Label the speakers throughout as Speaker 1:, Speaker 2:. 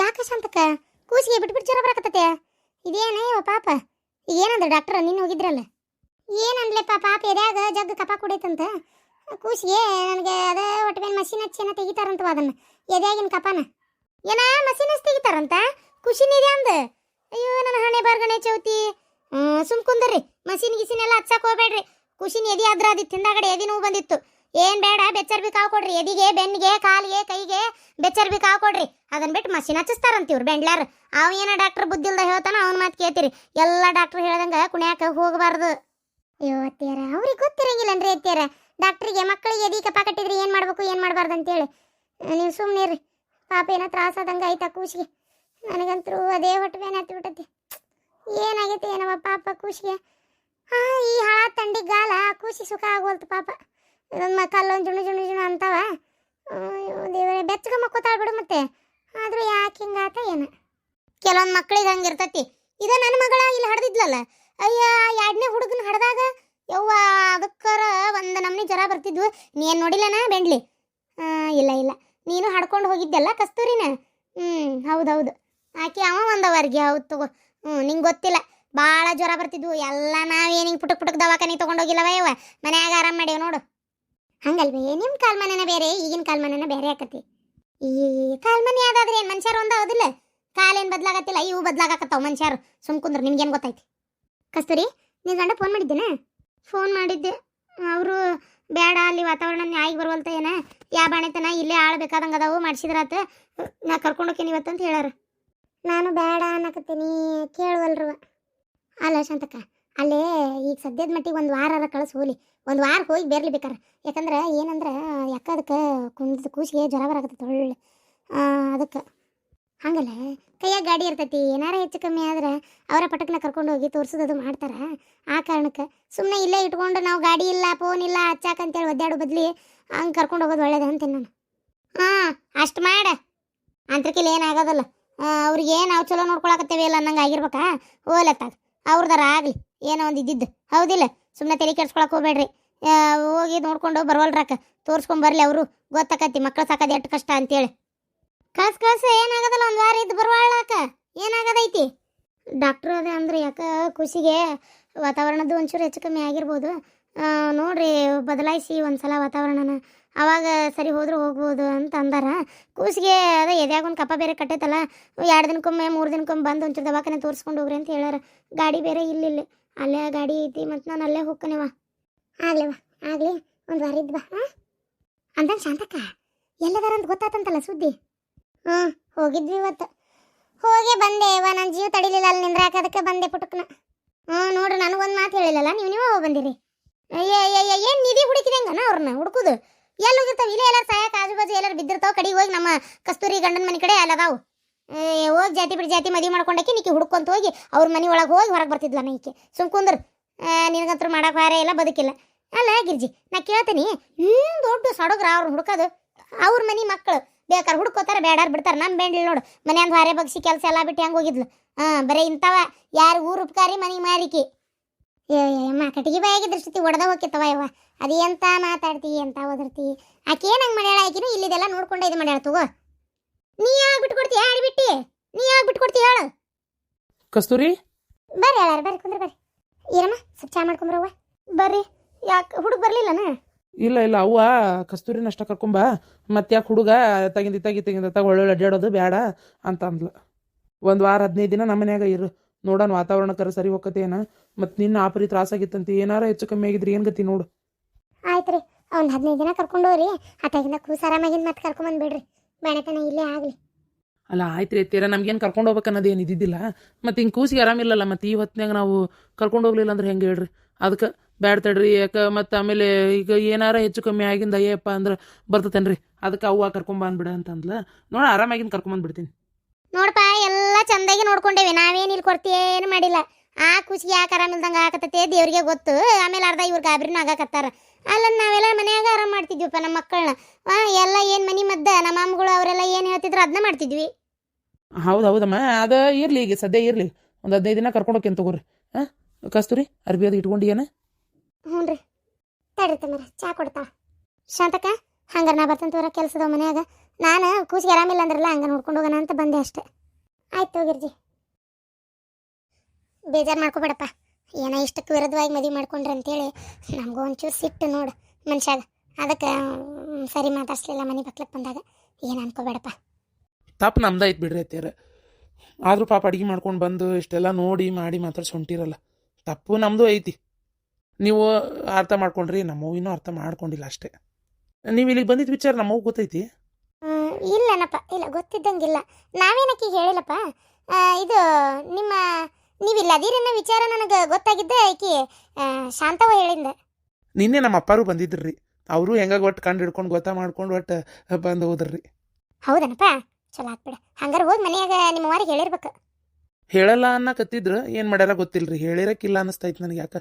Speaker 1: ಯಾಕ ಶಾಂತಕ್ಕ? ಕೂಸಿಗೆ ಬಿಟ್ಬಿಟ್ಟು ಜ್ವರ ಬರಕತ್ತತೆ? ಇದೇನೇ ಇವ ಪಾಪ? ಏನಂದ್ರೆ ಡಾಕ್ಟರ್ ನಿನ್ನ ಹೋಗಿದ್ರಲ್ಲ? ಏನನ್ಲೆಪ್ಪ ಪಾಪ? ಎದ್ಯಾಗ ಜಗ್ ಕಪ ಕುಡೈತಂತ? ಕೂಸಿಗೆ ನನಗೆ ಅದೇ ಒಟ್ಟು ಮೇಲೆ ಮಷಿನ್ ಹಚ್ಚಿ ಏನೋ ತೆಗಿತಾರಂತವ ಅದನ್ನ. ಎದ್ಯಾಗಿನ ಕಪಾನ ಏನ ಮಷಿನ್ ಹಚ್ಚಿ ತೆಗಿತಾರಂತ? ಖುಷಿನ ಇದೆ ಅಂದ. ಅಯ್ಯೋ, ನನ್ನ ಹಣೆ ಬರ್ಗಣೆ ಚೌತಿ. ಸುಮ್ ಕುಂದರ್ರಿ ಮಷಿನ್ ಗಿಸಿನೆಲ್ಲ ಹಚ್ಚಕ್ ಹೋಗ್ಬೇಡ್ರಿ. ಖುಷಿನ ಎದಿ ಆದ್ರ ಅದು ತಿಂದಾಗಡೆ ಎದಿ ನೋವು ಬಂದಿತ್ತು. ಏನ್ ಬೇಡ ಬೆಚ್ಚರ್ಬಿ ಕಾವು ಕೊಡ್ರಿ. ಎದಿಗೆ, ಬೆನ್ನಿಗೆ, ಕಾಲಿಗೆ, ಕೈಗೆ ಬೆಚ್ಚರ್ಬಿ ಕಾವು ಕೊಡ್ರಿ. ಅದನ್ನ ಬಿಟ್ಟು ಮಷಿನ್ ಹಚ್ಚಿಸ್ತಾರಂತ ಇವ್ರು ಬೆಂಡ್ಲಾರ. ಅವ ಏನ ಡಾಕ್ಟರ್ ಬುದ್ಧಿಲ್ದ ಹೇಳ್ತಾನ ಅವನ ಮಾತು ಕೇಳ್ತೀರಿ. ಎಲ್ಲ ಡಾಕ್ಟರ್ ಹೇಳ್ದಂಗ ಕುಣ್ಯಾಕ ಹೋಗಬಾರ್ದು. ಅಯ್ಯೋ ಅತ್ತಿಯರ, ಅವ್ರಿಗೆ ಅಂದ್ರೆ ಅತ್ತಿಯರ? ಡಾಕ್ಟ್ರಿಗೆ ಮಕ್ಕಳಿಗೆ ಎದಿ ಕಪ ಕಟ್ಟಿದ್ರಿ ಏನ್ ಮಾಡ್ಬೇಕು, ಏನ್ ಮಾಡ್ಬಾರ್ದು ಅಂತೇಳಿ ನೀವು ಸುಮ್ಮನೆ ರೀ ಪಾಪ ಏನೋ ತ್ರಾಸ ಆದಂಗ ಆಯ್ತಾ ಕೂಸಿಗೆ ನನಗಂತೂ ಅದೇ ಹೊಟ್ಟೆ ಬೇನೆ ಹತ್ತಿ ಬಿಟ್ಟತಿ. ಏನಾಗೈತಿ ಏನವ ಪಾಪ ಕೂಸಿಗೆ ಹಾ ಈ ಹಾಳ ತಂಡಿ ಗಾಲ ಕೂಸಿ ಸುಖ ಆಗೋಲ್ತು ಪಾಪ. ಇದೊಂದು ಮಕ್ಕಲ್ಲೊಂದು ಜುಣು ಜುಣು ಜುಣು ಅಂತಾವ. ದೇವರೇ ಬೆಚ್ಚಗೆ ಮಕ್ಕೋತಾಳ ಬಿಡು ಮತ್ತೆ. ಆದರೂ ಯಾಕೆ ಹಿಂಗಾತ ಏನು? ಕೆಲವೊಂದು ಮಕ್ಳಿಗೆ ಹಂಗಿರ್ತತಿ ಇದೇ ನನ್ನ ಮಗಳ ಇಲ್ಲಿ ಹಡ್ದಿದ್ಲಲ್ಲ, ಅಯ್ಯ, ಎರಡನೇ ಹುಡುಗನ ಹಡ್ದಾಗ ಯವ್ವ ಅದಕ್ಕರ ಒಂದು ನಮ್ಮನೆ ಜ್ವರ ಬರ್ತಿದ್ವು. ನೀನು ನೋಡಿಲ್ಲನ ಬೆಂಡ್ಲಿ? ಇಲ್ಲ ಇಲ್ಲ. ನೀನು ಹಡ್ಕೊಂಡು ಹೋಗಿದ್ದೆಲ್ಲ ಕಸ್ತೂರಿನ? ಹೌದು ಹೌದು ಆಕೆ ಅವ ಒಂದವರ್ಗೆ, ಹೌದು ತಗೋ. ಹ್ಞೂ ನಿಂಗೆ ಗೊತ್ತಿಲ್ಲ. ಭಾಳ ಜ್ವರ ಬರ್ತಿದ್ವು. ಎಲ್ಲ ನಾವೇನು ಹಿಂಗೆ ಪುಟಕ್ ಪುಟಕ್ ದವಾಖಾನೆ ತೊಗೊಂಡೋಗಿಲ್ಲವ ಯವ್ವ? ಮನ್ಯಾಗ ಆರಾಮ್ ಮಾಡ್ಯಾವ ನೋಡು. ಹಂಗಲ್ವೇ? ನಿಮ್ಮ ಕಾಲ್ಮಾನನ ಬೇರೆ, ಈಗಿನ ಕಾಲ್ಮನೆನ ಬೇರೆ ಆಕತಿ ಈ ಕಾಲ್ಮನೆ ಯಾವ್ದಾದ್ರೆ ಏನು ಮನುಷ್ಯರು ಒಂದ ಹೌದಿಲ್ಲ ಕಾಲೇನು ಬದ್ಲಾಗತ್ತಿಲ್ಲ, ಇವು ಬದಲಾಗಕತ್ತಾವ ಮನುಷ್ಯರು. ಸುಮ್ ಕುಂದ್ರ, ನಿಮ್ಗೇನು ಗೊತ್ತೈತಿ? ಕಸ್ತೂರಿ, ನೀನು ಗಂಡ ಫೋನ್ ಮಾಡಿದ್ದೇನೆ? ಫೋನ್ ಮಾಡಿದ್ದೆ. ಅವರು ಬೇಡ ಅಲ್ಲಿ ವಾತಾವರಣ ನ್ಯಾಯಿಗೆ ಬರುವಲ್ತ ಏನ? ಯಾ ಬಾಣೆತನ, ಇಲ್ಲೇ ಆಳ್ಬೇಕಾದಂಗೆ ಅದಾವು ಮಾಡಿಸಿದ್ರಾತ ನಾ ಕರ್ಕೊಂಡೋಕೇನಿ ಇವತ್ತಂತ ಹೇಳಾರ ನಾನು ಬೇಡ ಅನ್ನಕತ್ತೀನಿ ಕೇಳುವಲ್ರವ ಅಲ್ಲ ಶಾಂತಕ್ಕ ಅಲ್ಲೇ ಈಗ ಸದ್ಯದ ಮಟ್ಟಿಗೆ ಒಂದು ವಾರ ಕಳಿಸ್ ಹೋಗ್ಲಿ ಒಂದು ವಾರ ಹೋಗಿ ಬೇರ್ಲಿ ಬೇಕಾರೆ. ಯಾಕಂದ್ರೆ ಏನಂದ್ರೆ, ಯಾಕ ಅದಕ್ಕೆ ಕುಂದ ಕೂಸಿಗೆ ಜ್ವರ ಬರಾಕತ್ತೈತೆ ಒಳ್ಳೆ ಅದಕ್ಕೆ. ಹಂಗಲ್ಲ, ಕೈಯಾಗ ಗಾಡಿ ಇರ್ತೈತಿ, ಏನಾರ ಹೆಚ್ಚು ಕಮ್ಮಿ ಆದ್ರೆ ಅವರ ಪಟಕ್ನ ಕರ್ಕೊಂಡು ಹೋಗಿ ತೋರ್ಸೋದು ಮಾಡ್ತಾರೆ. ಆ ಕಾರಣಕ್ಕೆ ಸುಮ್ಮನೆ ಇಲ್ಲೇ ಇಟ್ಕೊಂಡು ನಾವು ಗಾಡಿ ಇಲ್ಲ ಫೋನ್ ಇಲ್ಲ ಹಚ್ಚಾಕಂತೇಳಿ ಒದ್ದಾಡೋ ಬದ್ಲಿ ಹಂಗೆ ಕರ್ಕೊಂಡು ಹೋಗೋದು ಒಳ್ಳೇದು ಅಂತೀನಿ ನಾನು. ಹಾಂ, ಅಷ್ಟು ಮಾಡ. ಅಂತರ್ಕಿಲ್ಲ ಏನಾಗೋದಲ್ಲ ಅವ್ರಿಗೆ ನಾವು ಚಲೋ ನೋಡ್ಕೊಳಕತ್ತೇವೆ ಇಲ್ಲ ಅನ್ನಂಗೆ ಆಗಿರ್ಬೇಕಾ? ಹೋಲತ್ತಾಗ ಅವ್ರದಾರ ಆಗಲಿ. ಏನೋ ಒಂದು ಇದ್ದಿದ್ದು. ಹೌದಿಲ್ಲ ಸುಮ್ಮನೆ ತಲೆ ಕೆಡ್ಸ್ಕೊಳಕ್ಕೆ ಹೋಗ್ಬೇಡ್ರಿ. ಹೋಗಿ ನೋಡ್ಕೊಂಡು ಬರ್ವಲ್ರಕ್ಕ ತೋರ್ಸ್ಕೊಂಡ್ ಬರಲಿ ಅವರು. ಗೊತ್ತಾಕತಿ ಮಕ್ಕಳು ಸಾಕೋದು ಎಷ್ಟು ಕಷ್ಟ ಅಂತೇಳಿ. ಕಳ್ಸ್ ಕಳ್ಸ ಏನಾಗದಲ್ಲ ಒಂದು ವಾರ ಇದ್ದು ಬರ್ವಾಳಕ ಏನಾಗದೈತಿ? ಡಾಕ್ಟ್ರು ಅದೇ ಅಂದ್ರೆ, ಯಾಕ ಖುಷಿಗೆ ವಾತಾವರಣದ್ದು ಒಂಚೂರು ಹೆಚ್ಚು ಕಮ್ಮಿ ಆಗಿರ್ಬೋದು. ನೋಡ್ರಿ, ಬದಲಾಯಿಸಿ ಒಂದ್ಸಲ ವಾತಾವರಣನ. ಅವಾಗ ಸರಿ ಹೋದ್ರೆ ಹೋಗ್ಬೋದು ಅಂತ ಅಂದಾರ. ಕೂಸಿಗೆ ಅದೇ ಎದ್ಯಾಗ ಒಂದು ಕಪ್ಪ ಬೇರೆ ಕಟ್ಟೈತಲ್ಲ. ಎರಡು ದಿನಕ್ಕೊಮ್ಮೆ, ಮೂರು ದಿನಕ್ಕೊಮ್ಮೆ ಬಂದು ಒಂಚೂರು ದವಾಖಾನೆ ತೋರಿಸ್ಕೊಂಡು ಹೋಗ್ರಿ ಅಂತ ಹೇಳ್ಯಾರ. ಗಾಡಿ ಬೇರೆ ಇಲ್ಲಿಲ್ಲ. ಅಲ್ಲೇ ಗಾಡಿ ಐತಿ ಮತ್ತು ನಾನು ಅಲ್ಲೇ ಹೋಗ್ಕನೇವ ಆಗ್ಲಿವ ಆಗ್ಲಿ ಒಂದು ವಾರ ಇದ್ವಾ ಅಂದಂಗೆ ಶಾಂತಕ್ಕ, ಎಲ್ಲದಾರ ಅಂತ ಗೊತ್ತಾತಂತಲ್ಲ ಸುದ್ದಿ? ಹ್ಞೂ ಹೋಗಿದ್ವಿ ಇವತ್ತು. ಹೋಗಿ ಬಂದೆ ಇವ ನನ್ನ ಜೀವ ತಡಿಲಿಲ್ಲ, ಅಲ್ಲಿ ನಿಂದ್ರಾಕ ಅದಕ್ಕೆ ಬಂದೆ ಪುಟಕ್ನ. ಹ್ಞೂ ನೋಡ್ರಿ ನನಗೊಂದು ಮಾತು ಹೇಳಿಲ್ಲಲ್ಲ, ನೀವು ನೀವೇ ಹೋಗಿ ಬಂದಿರಿ? ಏನು ನಿಧಿ ಹುಡುಕಿದಂಗನ ಅವ್ರನ್ನ ಹುಡುಕುದು? ಎಲ್ಲಿ ಹೋಗಿರ್ತಾವ? ಇಲ್ಲೇ ಎಲ್ಲಾರು ಸಾಯಕ್ಕೆ ಆಜು ಬಾಜು ಎಲ್ಲಾರು ಬಿದ್ದಿರ್ತಾವ? ಕಡೆಗೆ ಹೋಗಿ ನಮ್ಮ ಕಸ್ತೂರಿ ಗಂಡನ ಮನೆ ಕಡೆ ಅಲ್ಲದಾವು. ಹೋಗಿ ಜಾತಿ ಬಿಡಿ, ಜಾತಿ ಮದುವೆ ಮಾಡ್ಕೊಂಡಾಕಿ ನೀಕೆ ಹುಡ್ಕೊಂತ ಹೋಗಿ ಅವ್ರ ಮನೆ ಒಳಗೆ ಹೋಗಿ ಹೊರಗೆ ಬರ್ತಿದ್ಲ ಈಕೆ. ಸುಮ್ ಕುಂದ್ರ. ನಿನಗಂತೂ ಮಾಡಕ್ಕೆ ಹಾರ ಇಲ್ಲ, ಬದುಕಿಲ್ಲ. ಅಲ್ಲ ಗಿರ್ಜಿ, ನಾ ಕೇಳ್ತೀನಿ ಹ್ಞೂ ದೊಡ್ಡ ಸಡಗ್ರ ಅವ್ರು ಹುಡ್ಕೋದು. ಅವ್ರ ಮನೆ ಮಕ್ಕಳು ಬೇಕಾರೆ ಹುಡ್ಕೋತಾರೆ ಬೇಡಾರ್ ಬಿಡ್ತಾರೆ. ನಮ್ಮ ಬೆಂಡ್ಲಿ ನೋಡು ಮನೆಯಂದು ಹಾರೆ ಬಗ್ಸಿ ಕೆಲಸ ಎಲ್ಲ ಬಿಟ್ಟು ಹೆಂಗೆ ಹೋಗಿದ್ಲು? ಹಾಂ ಬರೀ ಇಂಥವ, ಯಾರು ಊರು ಉಪಕಾರಿ ಮನೆ ಮಾರಿಕಿ ಅಮ್ಮ, ಕಟ್ಟಿಗೆ ಬಾಯಾಗಿದ್ರ ದೃಷ್ಟಿ ಒಡೆದ ಹೋಗಿತ್ತವ ಅದು ಎಂತ ಮಾತಾಡ್ತಿ, ಎಂತ ಓದಿರ್ತಿ? ಆಕೆ ಏನಂಗೆ ಮಾಡ್ಯಾಳ ಆಕಿನೂ ಇಲ್ಲಿದೆಲ್ಲ ನೋಡ್ಕೊಂಡೇ ಇದು ಮಾಡ್ಯಾಳ, ತಗೋ. ನೀ ಯಾಕೆ ಹೇಳಿ ಬಿಟ್ಟಿ. ನೀ ಯಾಕೆ ಕೊಡ್ತೀಯ ಹೇಳು.
Speaker 2: ಕಸ್ತೂರಿ?
Speaker 1: ಬರ್ರಿ ಹೇಳಾರ ಬರ್ರಿ ಕುಂದ್ರ ಬರ್ರಿ. ಏನಮ್ಮ ಸ್ವಲ್ಪ ಚಾ ಮಾಡ್ಕೊಂಬರವ್ವ ಬರ್ರಿ ಯಾಕೆ ಹುಡುಗ ಬರಲಿಲ್ಲನ?
Speaker 2: ಇಲ್ಲ ಇಲ್ಲ ಅವ್ವ ಕಸ್ತೂರಿನ ಅಷ್ಟ ಕರ್ಕೊಂಬ ಮತ್ತೆ ಯಾಕೆ ಹುಡುಗ ತಗಿಂದ ತಗಿ ತಗಿಂದ ತಗ ಒಳ್ಳೊಳ್ಳೆ ಅಡ್ಡಾಡೋದು ಬೇಡ ಅಂತ ಅಂದ್ಲು. ಒಂದು ವಾರ ಹದಿನೈದು ದಿನ ನಮ್ಮ ಮನ್ಯಾಗ ಇರು. ನೋಡೋಣ ವಾತಾವರಣ ಕರೆ ಸರಿ ಹೋಗತ್ತೇನ ಮತ್ತು ನಿನ್ನ ಆಪರಿ ತ್ರಾಸಾಗಿತ್ತಂತ. ಏನಾರ ಹೆಚ್ಚು ಕಮ್ಮಿ ಆಗಿದ್ರಿ ಏನು ಗತಿ ನೋಡು.
Speaker 1: ಆಯ್ತು ರೀ ಒಂದು ಹದಿನೈದು ದಿನ ಕರ್ಕೊಂಡು ಹೋಗ್ರಿ. ಆತಾಗಿಂದ ಕೂಸ ಆರಾಮಾಗಿಂದ ಮತ್ತೆ ಕರ್ಕೊಂಬಂದ್ಬಿಡ್ರಿ ಬಾಣತನ ಇಲ್ಲೇ ಆಗಲಿ.
Speaker 2: ಅಲ್ಲ ಆಯ್ತು ರೀ ತೀರಾ ನಮ್ಗೇನು ಕರ್ಕೊಂಡು ಹೋಗ್ಬೇಕು ಅನ್ನೋದು ಏನು ಇದ್ದಿದ್ದಿಲ್ಲ. ಮತ್ತು ಹಿಂಗೆ ಕೂಸಿಗೆ ಆರಾಮಿಲ್ಲಲ್ಲ ಮತ್ತು ಈ ಹೊತ್ತಿನಾಗ ನಾವು ಕರ್ಕೊಂಡು ಹೋಗ್ಲಿಲ್ಲ ಅಂದ್ರೆ ಹೆಂಗೆ ಹೇಳ್ರಿ? ಅದಕ್ಕೆ ಬ್ಯಾಡ್ ತಡ್ರಿ ಯಾಕೆ ಮತ್ತು ಆಮೇಲೆ ಈಗ ಏನಾರ ಹೆಚ್ಚು ಕಮ್ಮಿ ಆಗಿಂದ ಅಯ್ಯಪ್ಪ ಅಂದ್ರೆ ಬರ್ತತೇನ್ರಿ? ಅದಕ್ಕೆ ಅವ್ವ ಕರ್ಕೊಂಬಂದ್ಬಿಡ ಅಂತಂದ್ಲ. ನೋಡ ಆರಾಮಾಗಿಂದ ಕರ್ಕೊಂಬಂದ್ಬಿಡ್ತೀನಿ
Speaker 1: ನೋಡಪ್ಪ ಎಲ್ಲ ಚಂದಾಗಿ ನೋಡ್ಕೊಂಡೇವಿ. ನಾವೇನು ಇಲ್ಲಿ ಕೊಡ್ತೀವಿ ಏನು ಮಾಡಿಲ್ಲ. ಆ ಖುಷಿಗೆ ಯಾಕೆ ಆರಾಮಿಲ್ದಂಗೆ ಆಗಕತ್ತೈತೆ ದೇವ್ರಿಗೆ ಗೊತ್ತು. ಆಮೇಲೆ ಅರ್ಧ ಇವ್ರು ಗಾಬ್ರಿನೂ ಆಗಾಕತ್ತಾರ. ಅಲ್ಲ ನಾವೆಲ್ಲ ಮನ್ಯಾಗ ಆರಾಮ ಮಾಡ್ತಿದ್ವಿಪ್ಪ ನಮ್ಮ ಮಕ್ಕಳನ್ನ ಎಲ್ಲ ಏನು ಮನಿ ಮದ್ದ ನಮ್ಮ ಅಮ್ಮಗಳು ಅವರೆಲ್ಲ ಏನು ಹೇಳ್ತಿದ್ರು ಅದನ್ನ ಮಾಡ್ತಿದ್ವಿ.
Speaker 2: ಹೌದು ಹೌದಮ್ಮ ಅದು ಇರಲಿ ಈಗ ಸದ್ಯ ಇರಲಿ. ಒಂದು ಹದಿನೈದು ದಿನ ಕರ್ಕೊಂಡು ಹೋಗ್ಯನ್ ತಗೋರಿ. ಹಾಂ ಕಸ್ತೂರಿ ಅರ್ಬಿ ಅದು ಇಟ್ಕೊಂಡಿಯೇನ
Speaker 1: ಹ್ಞೂ ರೀ ತಡ್ರಿ ತಮ್ಮ ಚಾ ಕೊಡ್ತಾ ಶಾಂತಕ್ಕ ಹಂಗಾರೆ ನಾ ಬರ್ತಂತ ತೋರ ಕೆಲಸದ ಮನ್ಯಾಗ. ನಾನು ಕೂಸಿಗೆ ಆರಾಮಿಲ್ಲ ಅಂದ್ರಲ್ಲ ಹಂಗೆ ನೋಡ್ಕೊಂಡು ಹೋಗೋಣ ಅಂತ ಬಂದೆ ಅಷ್ಟೇ. ಆಯ್ತು ಗಿರ್ಜಿ. ಬೇಜಾರು ಮಾಡ್ಕೋಬೇಡಪ್ಪ. ಏನೋ ಇಷ್ಟಕ್ಕೆ ವಿರುದ್ಧವಾಗಿ ಮದುವೆ ಮಾಡ್ಕೊಂಡ್ರೆ ಅಂತೇಳಿ ನಮಗೂ ಒಂಚೂರು ಸಿಟ್ಟು ನೋಡು ಮನುಷ್ಯಾಗ. ಅದಕ್ಕೆ ಸರಿ ಮಾತಾಡ್ಸ್ಲಿಲ್ಲ ಮನೆ ಬಕ್ಲಕ್ಕೆ ಬಂದಾಗ. ಏನು ಅನ್ಕೋಬೇಡಪ್ಪ.
Speaker 2: ತಪ್ಪು ನಮ್ದು ಐತೆ ಬಿಡ್ರಿ ಅತ್ಯಾರ ಆದರೂ ಪಾಪ ಅಡುಗೆ ಮಾಡ್ಕೊಂಡು ಬಂದು ಇಷ್ಟೆಲ್ಲ ನೋಡಿ ಮಾಡಿ ಮಾತ್ರ ಹೊಂಟಿರಲ್ಲ. ತಪ್ಪು ನಮ್ಮದು ಐತಿ. ನೀವು ಅರ್ಥ ಮಾಡ್ಕೊಂಡ್ರಿ ನಮ್ಮ ಇನ್ನೂ ಅರ್ಥ ಮಾಡ್ಕೊಂಡಿಲ್ಲ ಅಷ್ಟೇ. ನೀವು ಇಲ್ಲಿಗೆ ಬಂದಿದ್ದ ವಿಚಾರ ನಮ್ಮವು ಗೊತ್ತೈತಿ?
Speaker 1: ಇಲ್ಲನಪ್ಪ ಇಲ್ಲ ಗೊತ್ತಿದ್ದಂಗಿಲ್ಲ. ನಾವೇನಕ್ಕೆ ಹೇಳಿಲ್ಲಪ್ಪ? ಇದು ನಿಮ್ಮ ನೀವಿಲ್ಲ ಇಲ್ಲದಿರನ್ನ ವಿಚಾರ ನನಗೆ ಗೊತ್ತಾಗಿದ್ದೆ ಆಕಿ ಶಾಂತವ ಹೇಳಿಂದ
Speaker 2: ನಿನ್ನೆ ನಮ್ಮ ಅಪ್ಪಾರು ರೀ ಅವರು ಹೆಂಗಾಗಿ ಒಟ್ಟು ಕಂಡು ಹಿಡ್ಕೊಂಡು ಗೊತ್ತಾ ಮಾಡ್ಕೊಂಡು ಒಟ್ಟು ಬಂದು ಹೋದ್ರಿ.
Speaker 1: ಹೌದನಪ್ಪ? ಚಲೋ ಆಗ್ಬಿಡ ಹಂಗಾರೆ ಹೋಗಿ ಮನೆಯಾಗ ನಿಮ್ಮ ವಾರಿಗೆ ಹೇಳಿರ್ಬೇಕು.
Speaker 2: ಹೇಳಲ್ಲ ಅನ್ನಕತ್ತಿದ್ರು. ಏನು ಮಾಡ್ಯಾರ ಗೊತ್ತಿಲ್ರಿ. ಹೇಳಿರಕ್ಕಿಲ್ಲ ಅನ್ನಿಸ್ತೈತೆ ನನಗೆ ಯಾಕೆ?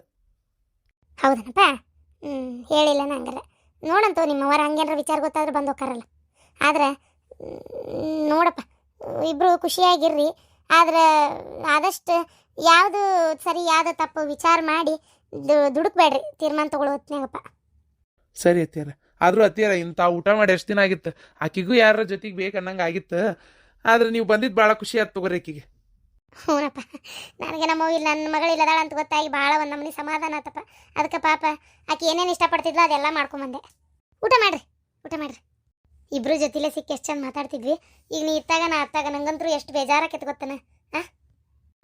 Speaker 1: ಹೌದನಪ್ಪ? ಹ್ಞೂ ಹೇಳಿಲ್ಲ ಹಂಗಾರೆ. ನೋಡಂತೋ ನಿಮ್ಮ ವಾರ ಹಂಗೇನಾರ ವಿಚಾರ ಗೊತ್ತಾದ್ರೆ ಬಂದು ಹೋಗ್ತಾರಲ್ಲ ಆದ್ರೆ ನೋಡಪ್ಪ. ಇಬ್ಬರು ಖುಷಿಯಾಗಿರ್ರಿ. ಆದ್ರೆ ಆದಷ್ಟು ಯಾವುದು ಸರಿ ಯಾವುದು ತಪ್ಪು ವಿಚಾರ ಮಾಡಿ ದುಡುಕ್ಬೇಡ್ರಿ. ತೀರ್ಮಾನ ತಗೊಳ್ಳೋ
Speaker 2: ಸರಿ ಅತ್ತಿಯರ. ಆದರೂ ಅತ್ತಿಯರ ಇಂಥ ಊಟ ಮಾಡಿ ಎಷ್ಟು ದಿನ ಆಗಿತ್ತು? ಆಕಿಗೂ ಯಾರ ಜೊತೆಗೆ ಬೇಕು ಅನ್ನಂಗೆ ಆಗಿತ್ತು. ಆದ್ರೆ ನೀವು ಬಂದಿದ್ದು ಭಾಳ ಖುಷಿ ಆಯ್ತು ತಗೋರಿ ಆಕಿಗೆ.
Speaker 1: ಹ್ಞೂನಪ್ಪ ನನಗೆ ನಮ್ಮ ಇಲ್ಲ ನನ್ನ ಮಗಳಿಲ್ಲದಾಳ ಅಂತ ಗೊತ್ತಾಗಿ ಭಾಳ ಒಂದು ನಮ್ಮನೆ ಸಮಾಧಾನ ಆತಪ್ಪ. ಅದಕ್ಕೆ ಪಾಪ ಆಕೆ ಏನೇನು ಇಷ್ಟಪಡ್ತಿದ್ಲೋ ಅದೆಲ್ಲ ಮಾಡ್ಕೊಂಬಂದೆ ಊಟ ಮಾಡ್ರಿ ಊಟ ಮಾಡ್ರಿ. ಇಬ್ರು ಜೊತೆಲೆ ಸಿಕ್ಕಿ ಎಷ್ಟು ಚಂದ ಮಾತಾಡ್ತಿದ್ವಿ. ಈಗ ನೀ ಇತ್ತಾಗ ನಾ ಅತ್ತಾಗ ನಂಗಂತ್ರು ಎಷ್ಟು ಬೇಜಾರಾಕೈತೆ ಗೊತ್ತನ? ಆ?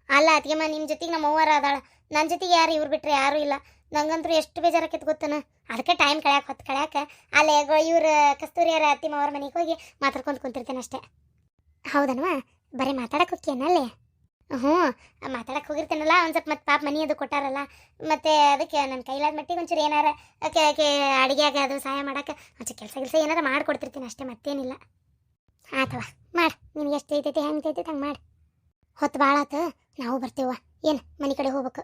Speaker 1: ಅಲ್ಲ ಅತ್ತಿಗೆಮ್ಮ ನಿಮ್ಮ ಜೊತೆಗೆ ನಮ್ಮ ಅವ್ವಾರ ಅದಾಳ. ನನ್ನ ಜೊತೆಗೆ ಯಾರು ಇವ್ರು ಬಿಟ್ಟರೆ ಯಾರೂ ಇಲ್ಲ. ನಂಗಂತ್ರು ಎಷ್ಟು ಬೇಜಾರಾಕೈತೆ ಗೊತ್ತನ? ಅದಕ್ಕೆ ಟೈಮ್ ಕಳ್ಯಾಕ ಹೊತ್ತು ಕಳ್ಯಾಕ ಅಲ್ಲೇ ಇವ್ರ ಕಸ್ತೂರಿಯರ ಅತ್ತಿ ಅವ್ರ ಮನೆಗೆ ಹೋಗಿ ಮಾತಾಡ್ಕೊಂಡು ಕುಂತಿರ್ತೇನೆ ಅಷ್ಟೇ. ಹೌದನ್ವಾ? ಬರೀ ಮಾತಾಡಕ್ಕೆ ಹೋಗ್ಯನಲ್ಲೇ ಹ್ಞೂ ಮಾತಾಡಕ್ಕೆ ಹೋಗಿರ್ತೇನಲ್ಲ, ಒಂದು ಸ್ವಲ್ಪ ಮತ್ತೆ ಪಾಪ ಮನಿ ಅದು ಕೊಟ್ಟಾರಲ್ಲ, ಮತ್ತೆ ಅದಕ್ಕೆ ನನ್ನ ಕೈಲಾದ ಮಟ್ಟಿಗೆ ಒಂಚೂರು ಏನಾರ ಅಡುಗೆಯಾಗ ಅದು ಸಹಾಯ ಮಾಡಕ್ಕೆ ಒಂಚೂರು ಕೆಲಸ ಕೆಲಸ ಏನಾರ ಮಾಡಿಕೊಡ್ತಿರ್ತೀನಿ ಅಷ್ಟೇ, ಮತ್ತೇನಿಲ್ಲ. ಆತವ ಮಾಡು, ನಿನಗೆ ಎಷ್ಟು ಐತೈತಿ, ಹೆಂಗೆ ಐತೈತಿ ಹಂಗೆ ಮಾಡಿ. ಹೊತ್ತು ಭಾಳ ಆತು, ನಾವು ಬರ್ತೀವ ಏನು ಮನೆ ಕಡೆ ಹೋಗ್ಬೇಕು.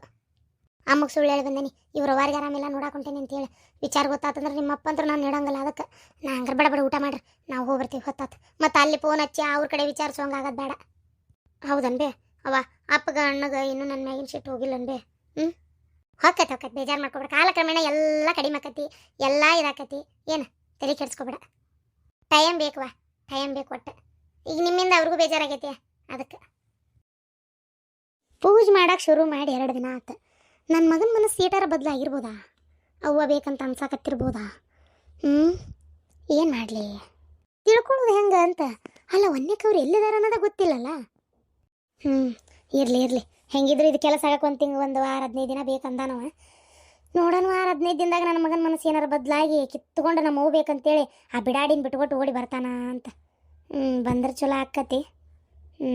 Speaker 1: ಅಮ್ಮಗೆ ಸುಳ್ಳು ಹೇಳಿ ಬಂದೇನಿ, ಇವ್ರ ವಾರಿಗೆ ಆರಾಮಿಲ್ಲ ನೋಡಾಕೊಂಟೇನಿ ಅಂತೇಳಿ ವಿಚಾರ ಗೊತ್ತಾತಂದ್ರೆ ನಿಮ್ಮಪ್ಪ ಅಂದ್ರೆ ನಾನು ನೀಡಂಗಿಲ್ಲ ಅದಕ್ಕೆ. ನಾ ಹಂಗಾರೆ ಬೇಡ ಬೇಡ, ಊಟ ಮಾಡ್ರಿ, ನಾವು ಹೋಗ್ಬರ್ತೀವಿ ಹೊತ್ತಾತು. ಮತ್ತು ಅಲ್ಲಿ ಫೋನ್ ಹಚ್ಚಿ ಅವ್ರ ಕಡೆ ವಿಚಾರಿಸೋಂಗಾಗದು ಬೇಡ. ಹೌದನ್ ಬೇ ಅವ ಅಪ್ಪಗ ಅಣ್ಣಗ ಇನ್ನೂ ನನ್ನ ಮ್ಯಾಗಿನ ಶೀಟ್ ಹೋಗಿಲ್ಲ ಹ್ಞೂ ಹೋಕತ್ ಹೊಕ್ಕೈತೆ, ಬೇಜಾರು ಮಾಡ್ಕೊಬೇಡ. ಕಾಲಕ್ರಮೇಣ ಎಲ್ಲ ಕಡಿಮೆ ಆಕತಿ, ಎಲ್ಲ ಇದಾಕತಿ. ಏನು, ತಲೆ ಕೆಡಿಸ್ಕೊಬೇಡ. ಟೈಮ್ ಬೇಕುವ ಟೈಮ್ ಬೇಕು ಒಟ್ಟು. ಈಗ ನಿಮ್ಮಿಂದ ಅವ್ರಿಗೂ ಬೇಜಾರಾಗೈತಿ ಅದಕ್ಕೆ. ಪೂಜೆ ಮಾಡೋಕೆ ಶುರು ಮಾಡಿ ಎರಡು ದಿನ ಆಯ್ತು ನನ್ನ ಮಗನ ಮನಸ್ಸು ಸೀಟಾರ ಬದಲಾಗಿರ್ಬೋದಾ ಅವ್ವ ಬೇಕಂತ ಅನ್ಸಾಕತ್ತಿರ್ಬೋದಾ? ಹ್ಞೂ ಏನು ಮಾಡಲಿ? ತಿಳ್ಕೊಳ್ಳೋದು ಹೆಂಗೆ ಅಂತ? ಅಲ್ಲ ಒನ್ನೆಕ್ಕವ್ರು ಎಲ್ಲಿದಾರ ಅನ್ನೋದ ಗೊತ್ತಿಲ್ಲಲ್ಲ? ಹ್ಞೂ ಇರಲಿ ಇರಲಿ. ಹೆಂಗಿದ್ರು ಇದು ಕೆಲಸ ಆಗಕ್ಕೆ ಒಂದು ತಿಂಗ್, ಒಂದು ವಾರ, ಹದಿನೈದು ದಿನ ಬೇಕಂದಾನವ. ನೋಡೋಣ ವಾರ, ಹದಿನೈದು ದಿನದಾಗ ನನ್ನ ಮಗನ ಮನಸ್ಸು ಏನಾರು ಬದಲಾಗಿ ಕಿತ್ಕೊಂಡು ನಮ್ಮ ಹೋಗ್ಬೇಕಂತೇಳಿ ಬೇಕಂತೇಳಿ ಆ ಬಿಡಾಡಿನ ಬಿಟ್ಕೊಟ್ಟು ಓಡಿ ಬರ್ತಾನ ಅಂತ. ಹ್ಞೂ ಬಂದ್ರೆ ಚಲೋ ಆಕತಿ. ಹ್ಞೂ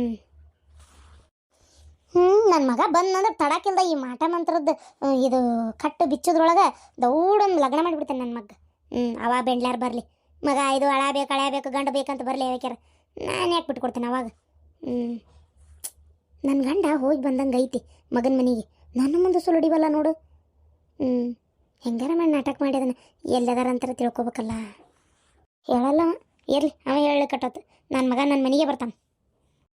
Speaker 1: ಹ್ಞೂ ನನ್ನ ಮಗ ಬಂದಂದ್ರೆ ತಡಕಿಲ್ಲದ ಈ ಮಾಟ ಮಂತ್ರದ್ದು ಇದು ಕಟ್ಟು ಬಿಚ್ಚೋದ್ರೊಳಗೆ ದೌಡೊಂದು ಲಗ್ನ ಮಾಡಿಬಿಡ್ತೇನೆ ನನ್ನ ಮಗ ಹ್ಞೂ ಅವ ಬೆಂಡ್ಲಾರ ಬರಲಿ. ಮಗ ಇದು ಅಳಬೇಕು ಅಳಬೇಕು ಗಂಡ ಬೇಕಂತ ಬರಲಿ ಯಾಕ್ಯಾರ ನಾನು ಯಾಕೆ ಬಿಟ್ಕೊಡ್ತೇನೆ ಅವಾಗ? ಹ್ಞೂ ನನ್ನ ಗಂಡ ಹೋಗಿ ಬಂದಂಗೆ ಐತಿ ಮಗನ ಮನೆಗೆ. ನನ್ನ ಮುಂದೆ ಸುಲುಡಿವಲ್ಲ ನೋಡು. ಹ್ಞೂ ಹೆಂಗಾರ ಮಾಡಿ ನಾಟಕ ಮಾಡಿದನ ಎಲ್ಲದಾರ ಅಂತಾರೆ ತಿಳ್ಕೊಬೇಕಲ್ಲ. ಹೇಳಲ್ಲ ಇರಲಿ ಅವ ಹೇಳಿ ಕಟ್ಟತ್ತು ನನ್ನ ಮಗ ನನ್ನ ಮನೆಗೆ ಬರ್ತಾನೆ.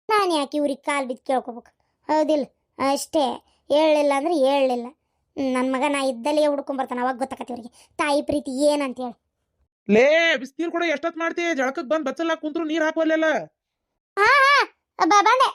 Speaker 1: ನಾನು ಯಾಕೆ ಇವ್ರಿಗೆ ಕಾಲು ಬಿದ್ದು ಕೇಳ್ಕೊಬೇಕು? ಹೌದಿಲ್ಲ ಅಷ್ಟೇ. ಹೇಳಲಿಲ್ಲ ಅಂದ್ರೆ ಹೇಳಲಿಲ್ಲ. ನನ್ನ ಮಗ ನಾ ಇದ್ದಲ್ಲೇ ಹುಡ್ಕೊಂಬರ್ತಾನೆ ಅವಾಗ ಗೊತ್ತಾಕತ್ತೆ ಇವ್ರಿಗೆ. ತಾಯಿ ಪ್ರೀತಿ ಏನಂತ ಹೇಳಿ.
Speaker 2: ಲೇ ಬಿಸ್ನೀರು ಕೂಡ ಎಷ್ಟೊತ್ತು ಮಾಡ್ತೀಯ ಜಳಕಕ್ಕೆ ಬಂದು ಬಚ್ಚಲ್ಲ ಕುಂತ್ರು ನೀರು ಹಾಕೋಲ್ಲ
Speaker 1: ಹಾ ಹಾಂ ಬಂದೆ.